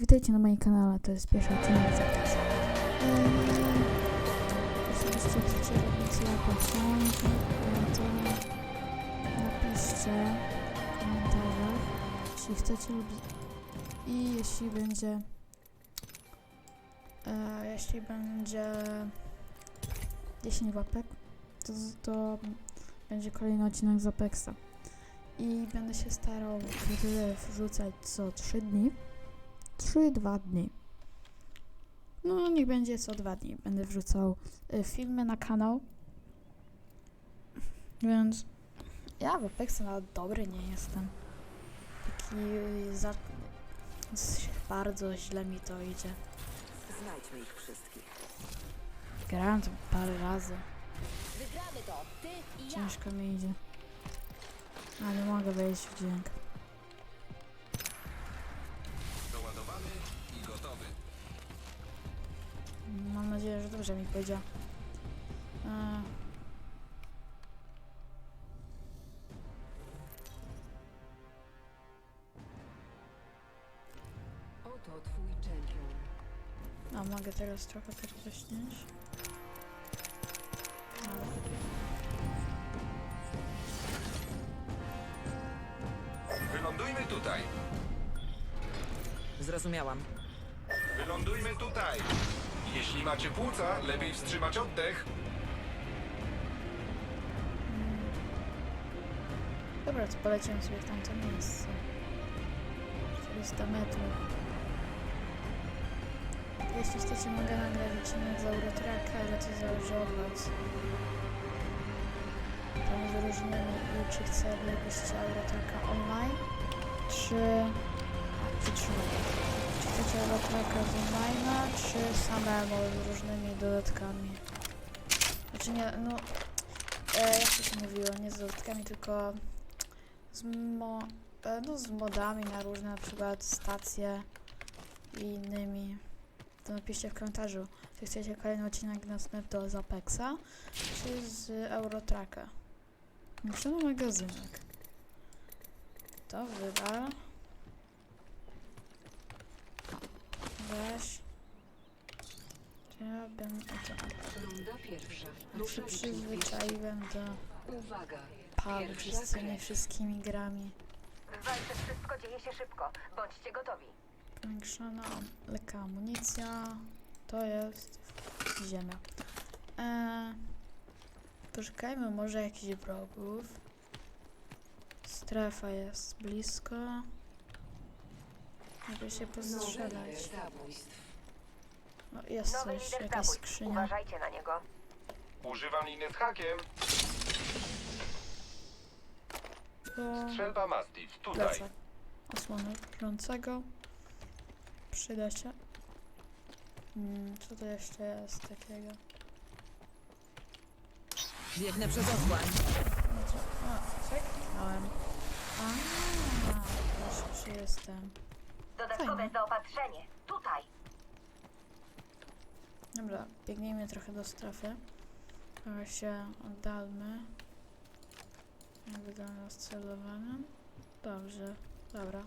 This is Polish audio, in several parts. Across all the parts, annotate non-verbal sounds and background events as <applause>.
Witajcie na moim kanale, to jest pierwszy odcinek z Apexa. Oczywiście chcecie to napiszcie w komentarzach, jeśli chcecie robić i jeśli będzie e, jeśli będzie 10 łapek, to, to będzie kolejny odcinek z Apexa. I będę się starał wrzucać co 3 dni. 3-2 dni. No, niech będzie co 2 dni. Będę wrzucał y, filmy na kanał. Więc ja w Apexa nawet dobry nie jestem. Taki y, za... bardzo źle mi to idzie. Znajdźmy ich wszystkich. Grałem to parę razy. Wygramy to! Ty i ja! Ciężko mi idzie. A nie mogę wejść w dźwięk. Mam nadzieję, że dobrze mi powiedział. E, Oto twój czempion. a mogę teraz trochę podgłośnić? Ale Wylądujmy tutaj. Zrozumiałam. Wylądujmy tutaj. Jeśli macie płuca, lepiej wstrzymać oddech. Dobra, to poleciałem sobie w tamte miejsce. 400 metrów. Jeśli chcecie, mogę nagrać odcinek z Eurotracka, ale to zależy od was. Tam wyróżniamy, czy chcielibyście Eurotracka online, czy... A, Czy chcecie Eurotracka z online'a, czy samemu z różnymi dodatkami? Znaczy nie, no... E, jak to się mówiło, nie z dodatkami, tylko z, mo, e, no, z modami na różne na przykład stacje i innymi. To napiszcie w komentarzu, czy chcecie kolejny odcinek następny z Apexa, czy z Eurotracka. Muszę magazynek. To wywal. To Runda pierwsza. się przyzwyczaiłem do pubg z tymi wszystkimi grami. W walce wszystko dzieje się szybko. Bądźcie gotowi. Powiększona lekka amunicja. To jest ziemia. Eee, poszukajmy może jakichś wrogów. Strefa jest blisko. Mogę się postrzelać. No, jest Nowy coś, lider jakaś zabójstw. skrzynia. Uważajcie na niego. Używam liny z hakiem. To Strzelba Mastiff. Tutaj. plecak. Krącego. Przyda się. Mm, co to jeszcze jest takiego? Biegnę przez otchłań. No co? A, czekałem. A, już przy jestem. Dodatkowe Fajnie. zaopatrzenie. Tutaj. Dobra, biegnijmy trochę do strefy. Trochę się oddalmy. Jak wygląda z celowaniem? Dobrze, dobra.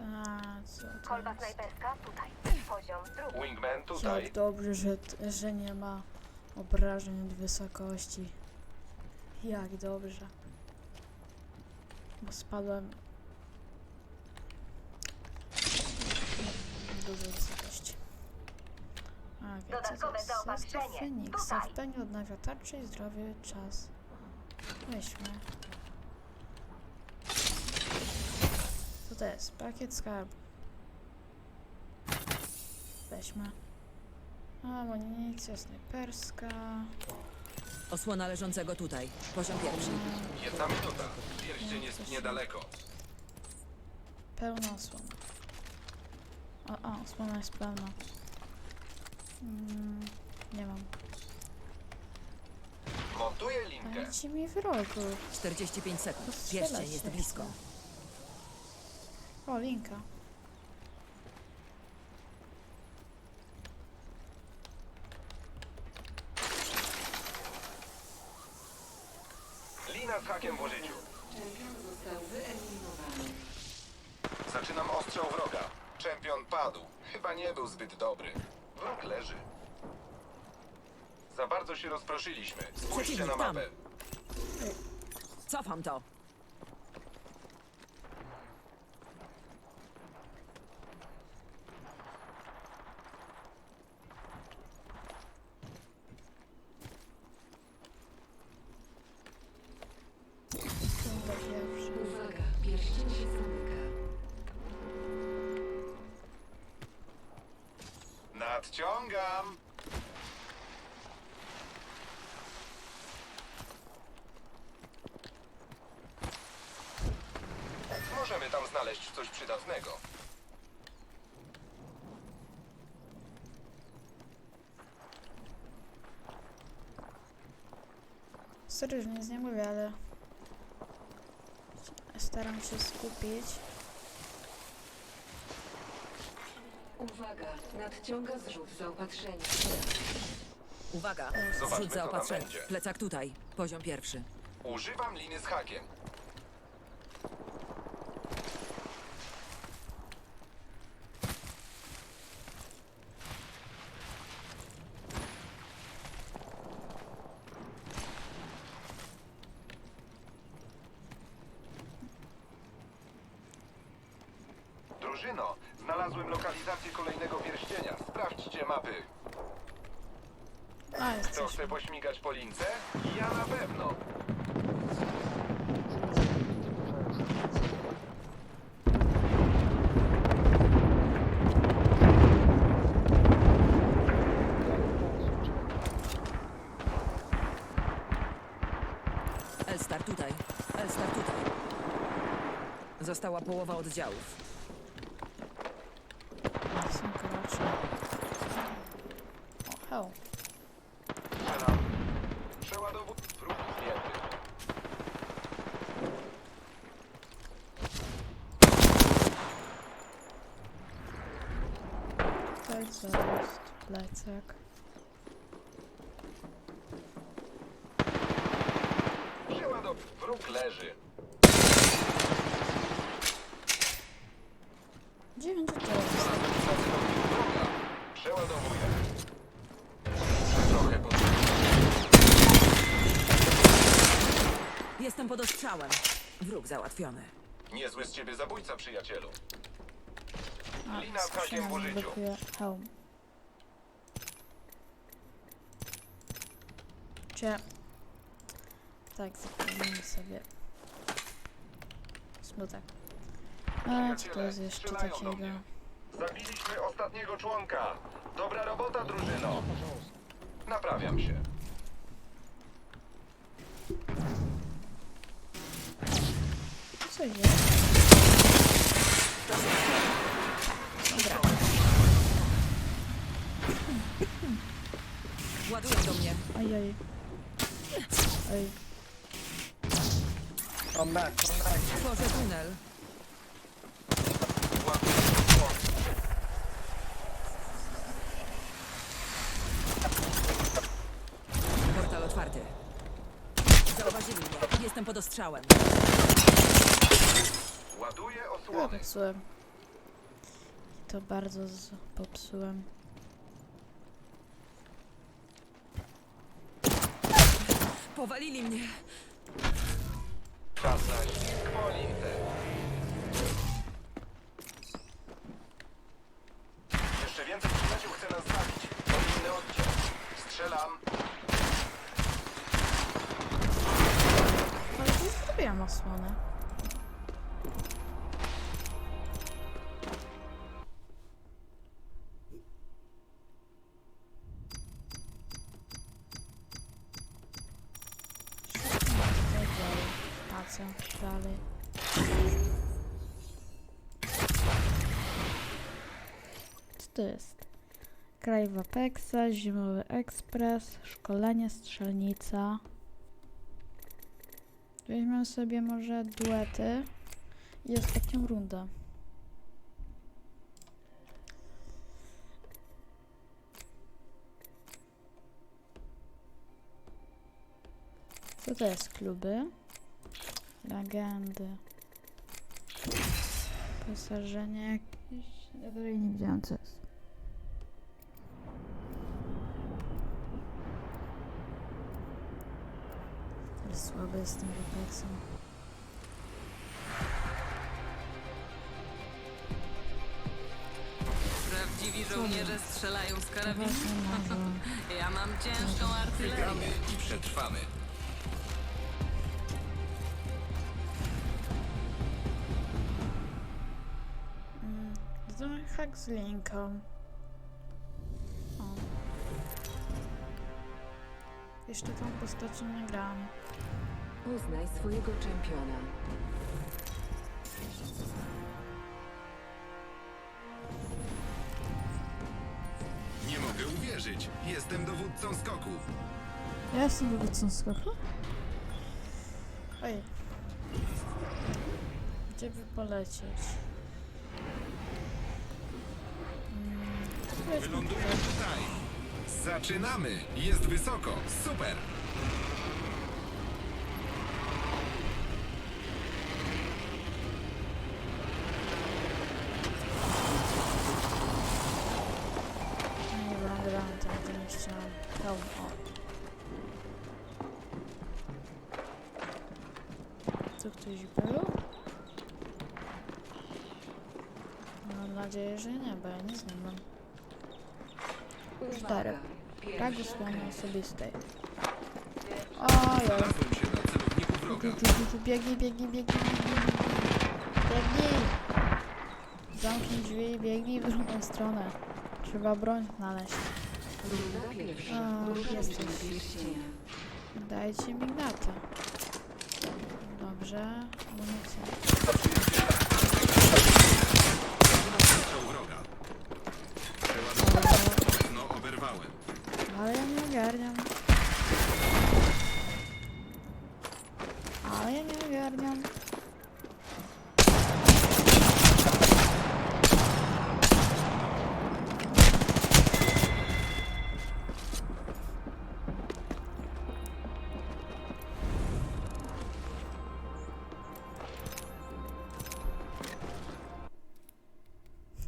A, co to Kolba jest? snajperska. Tutaj. Poziom drugi. Wingman tutaj. Jak dobrze, że, t- że nie ma obrażeń od wysokości. Jak dobrze. Bo spadłem dużo wysokości. A, to Dodatkowe zaopatrzenie. W pełni odnawia tarczę i zdrowie czas. Weźmy. Co to jest? Pakiet skarbu. Weźmy. Amunicja snajperska. Osłona leżącego tutaj. Poziom pierwszy. Jedna minuta. Pierścień jest niedaleko. Pełna osłona. O, o, osłona jest pełna. Mm, nie mam. Montuję linkę. Dajcie mi wrogów. 45 sekund. Pierścień jest blisko. O, linka. Lina z hakiem w użyciu. Zaczynam ostrzał wroga. Czempion padł. Chyba nie był zbyt dobry. Wróg leży. Za bardzo się rozproszyliśmy. Spójrzcie na tam. mapę. Cofam to. Możemy tam znaleźć coś przydatnego. Serio, że nic nie mówię, ale staram się skupić. Uwaga, nadciąga zrzut zaopatrzenia. Uwaga. Zobaczmy, Zrzut co tam zaopatrzenia. będzie. Plecak tutaj. Poziom pierwszy. Używam liny z hakiem. Mapy. A, jest Kto coś. chce pośmigać po lince? Ja na pewno. Elstar tutaj. Elstar tutaj. Została połowa oddziałów. Są karacze. O, hell. Strzelam. Przeładowuj. Wróg zdjęty. Tutaj co jest? Plecak. Przeładow. Wróg leży. Gdzie będzie to jest? Znalazłem stację dowód wroga. Przeładowuję. Trochę pod... Ostrzałem. Wróg załatwiony. Niezły z ciebie zabójca, przyjacielu. Lina hakiem skrzynia w użyciu. blokuje hełm. Czy... Tak, zapomnijmy sobie. Smutek. A, co to jest jeszcze Strzelają do takiego? mnie. Zabiliśmy ostatniego członka. Dobra robota, drużyno. Naprawiam się. Jest? Dobra. Ładują do mnie. Oj, oj. Oj. Tworzę tunel. Ładuję członka. Portal otwarty. Zauważyli mnie. Jestem pod ostrzałem. Ładuję osłony. popsułem. To bardzo z... popsułem. Powalili mnie. Czas na. Jeszcze więcej przyjaciół chce nas zabić. To inny oddział. Strzelam. Ale to zrobiłam osłonę. To jest? Kraj w Apexa, Zimowy Ekspres, szkolenie, strzelnica. Weźmiemy sobie może duety i ostatnią rundę. Co to jest kluby? Legendy. Posażenie jakieś. Ja dalej nie widziałam co jest. Ale słaby jestem Apeksem. Prawdziwi żołnierze strzelają z karabinu. właśnie może. <laughs> Ja mam ciężką artylerię. I przetrwamy. Trochę hak z linką. O. Jeszcze tą postacią nie grałam. Poznaj swojego czempiona. Nie mogę uwierzyć. Jestem dowódcą skoku. Ja jestem dowódcą skoku? Oj. Gdzie by polecieć? Mm, tutaj. Zaczynamy. Jest wysoko. Super. Tam, gdzie nie chciałam. Tam, o. Tu ktoś był? Mam nadzieję, że nie, bo ja nic nie mam. Cztery. Brak osłony osobistej. Ojej. Znalazłem się na celowniku Tu, wroga. tu, tu, tu, Biegnij, biegnij, biegnij, biegnij, biegnij. Biegnij! Zamknij drzwi i biegnij w drugą stronę. Trzeba broń znaleźć. A. Dajcie mi gnatę. Dobrze, amunicja.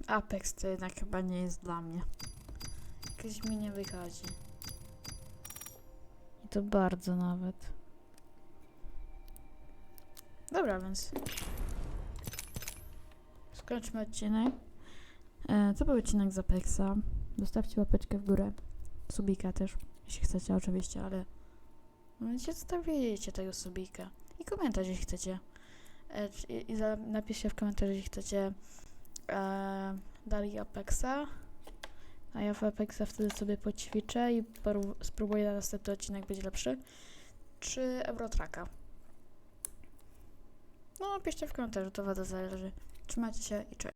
Apex to jednak chyba nie jest dla mnie. Jakoś mi nie wychodzi. I to bardzo nawet. Dobra, więc skończmy odcinek. E, to był odcinek z Apexa. Zostawcie łapeczkę w górę. Subika też, jeśli chcecie oczywiście, ale no wiecie, zostawicie tego subika. I komentarz, jeśli chcecie. E, I, i za, napiszcie w komentarzu, jeśli chcecie e, dalej Apexa. A ja w Apexa wtedy sobie poćwiczę i spróbuję na następny odcinek być lepszy. Czy Eurotraka? No, piszcie w komentarzu, to wada zależy. Trzymajcie się i cześć.